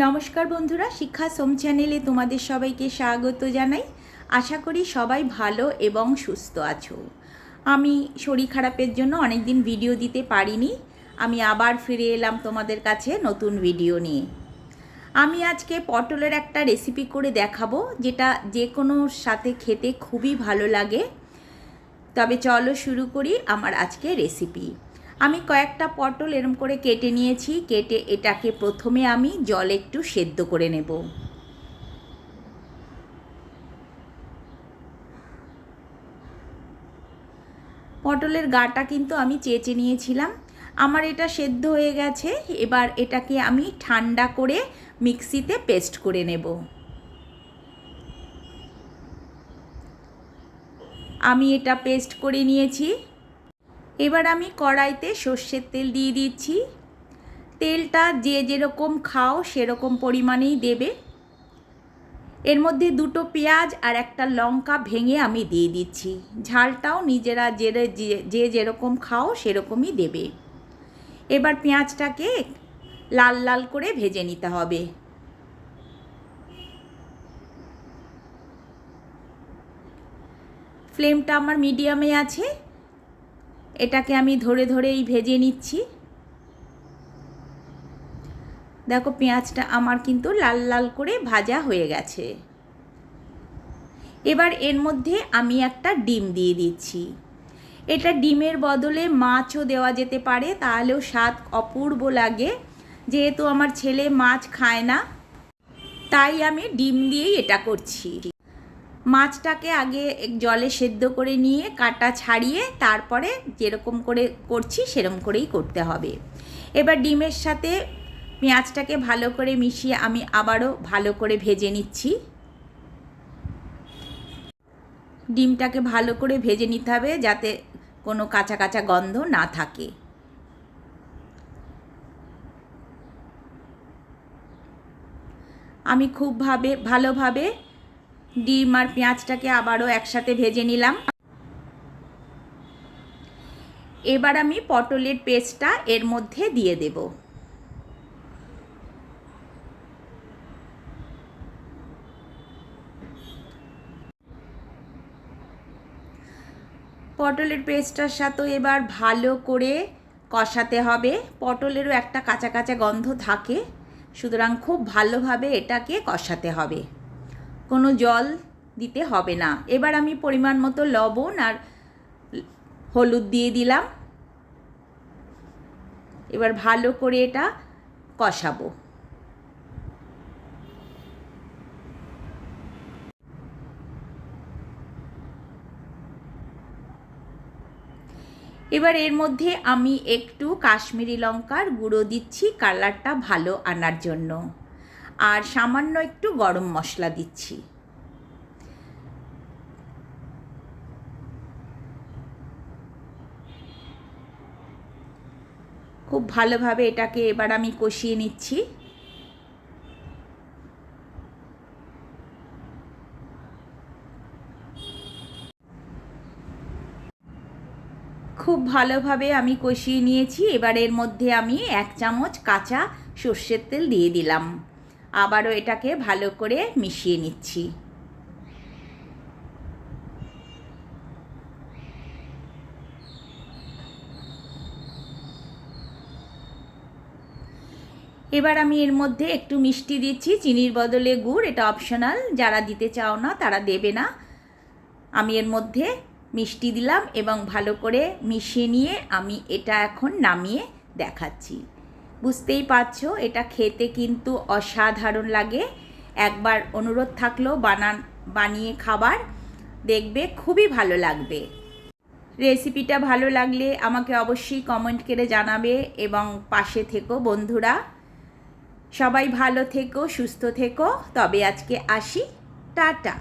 নমস্কার বন্ধুরা, শিক্ষা সোম চ্যানেলে তোমাদের সবাইকে স্বাগত জানাই। আশা করি সবাই ভালো এবং সুস্থ আছো। আমি শরীর খারাপের জন্য অনেক দিন ভিডিও দিতে পারিনি। আমি আবার ফিরে এলাম তোমাদের কাছে নতুন ভিডিও নিয়ে। আমি আজকে পটলের একটা রেসিপি করে দেখাবো, যেটা যে কোনো সাথে খেতে খুবই ভালো লাগে। তবে চলো শুরু করি আমার আজকে রেসিপি আমি কয়েকটা পটল এরম করে কেটে নিয়েছি, কেটে এটাকে প্রথমে আমি জল একটু সেদ্ধ করে নেব। পটলের গাটা কিন্তু আমি চেঁচে নিয়েছিলাম। আমার এটা সেদ্ধ হয়ে গেছে, এবার এটাকে আমি ঠান্ডা করে মিক্সিতে পেস্ট করে নেব। আমি এটা পেস্ট করে নিয়েছি। এবার আমি কড়াইতে সর্ষের তেল দিয়ে দিচ্ছি। তেলটা যে যেরকম খাও সেরকম পরিমাণেই দেবে। এর মধ্যে দুটো পেঁয়াজ আর একটা লঙ্কা ভেঙে আমি দিয়ে দিচ্ছি। ঝালটাও নিজেরা যে যে যেরকম খাও সেরকমই দেবে। এবার পেঁয়াজটাকে লাল লাল করে ভেজে নিতে হবে। ফ্লেমটা আমার মিডিয়ামে আছে। এটাকে আমি ধরে ধরেই ভেজে নিচ্ছি। দেখো পেঁয়াজটা আমার কিন্তু লাল লাল করে ভাজা হয়ে গেছে। এবার এর মধ্যে আমি একটা ডিম দিয়ে দিচ্ছি। এটা ডিমের বদলে মাছও দেওয়া যেতে পারে, তাহলেও স্বাদ অপূর্ব লাগে। যেহেতু আমার ছেলে মাছ খায় না, তাই আমি ডিম দিয়েই এটা করছি। মাছটাকে আগে জলে সেদ্ধ করে নিয়ে, কাটা ছাড়িয়ে তারপরে যেরকম করে করছি সেরকম করেই করতে হবে। এবার ডিমের সাথে পেঁয়াজটাকে ভালো করে মিশিয়ে আমি আবারও ভালো করে ভেজে নিচ্ছি। ডিমটাকে ভালো করে ভেজে নিতে হবে যাতে কোনো কাঁচা কাঁচা গন্ধ না থাকে। আমি খুবভাবে, ভালোভাবে ডিম আর পেঁয়াজটাকে আবারও একসাথে ভেজে নিলাম। এবার আমি পটলের পেস্টটা এর মধ্যে দিয়ে দেব। পটলের পেস্টটার সাথে এবার ভালো করে কষাতে হবে। পটলেরও একটা কাঁচা কাঁচা গন্ধ থাকে, সুতরাং খুব ভালোভাবে এটাকে কষাতে হবে। কোনো জল দিতে হবে না। এবার আমি পরিমাণ মতো লবণ আর হলুদ দিয়ে দিলাম। এবার ভালো করে এটা কষাবো। এবার এর মধ্যে আমি একটু কাশ্মীরি লঙ্কার গুঁড়ো দিচ্ছি, কালারটা ভালো আনার জন্য। আর সামান্য একটু গরম মশলা দিচ্ছি। খুব ভালোভাবে এটাকে এবার আমি কষিয়ে নিচ্ছি। খুব ভালোভাবে আমি কষিয়ে নিয়েছি। এবার এর মধ্যে আমি এক চামচ কাঁচা সর্ষের তেল দিয়ে দিলাম। আবারও এটাকে ভালো করে মিশিয়ে নিচ্ছি। এবার আমি এর মধ্যে একটু মিষ্টি দিচ্ছি, চিনির বদলে গুড়, এটা অপশনাল যারা দিতে চাও না তারা দেবে না। আমি এর মধ্যে মিষ্টি দিলাম এবং ভালো করে মিশিয়ে নিয়ে আমি এটা এখন নামিয়ে দেখাচ্ছি। বুঝতেই পারছ, এটা খেতে কিন্তু অসাধারণ লাগে। একবার অনুরোধ থাকল বানান, বানিয়ে খাবার, দেখবে খুবই ভালো লাগবে। রেসিপিটা ভালো লাগলে আমাকে অবশ্যই কমেন্ট করে জানাবে এবং পাশে থেকো বন্ধুরা। সবাই ভালো থেকো, সুস্থ থেকো। তবে আজকে আসি। টাটা।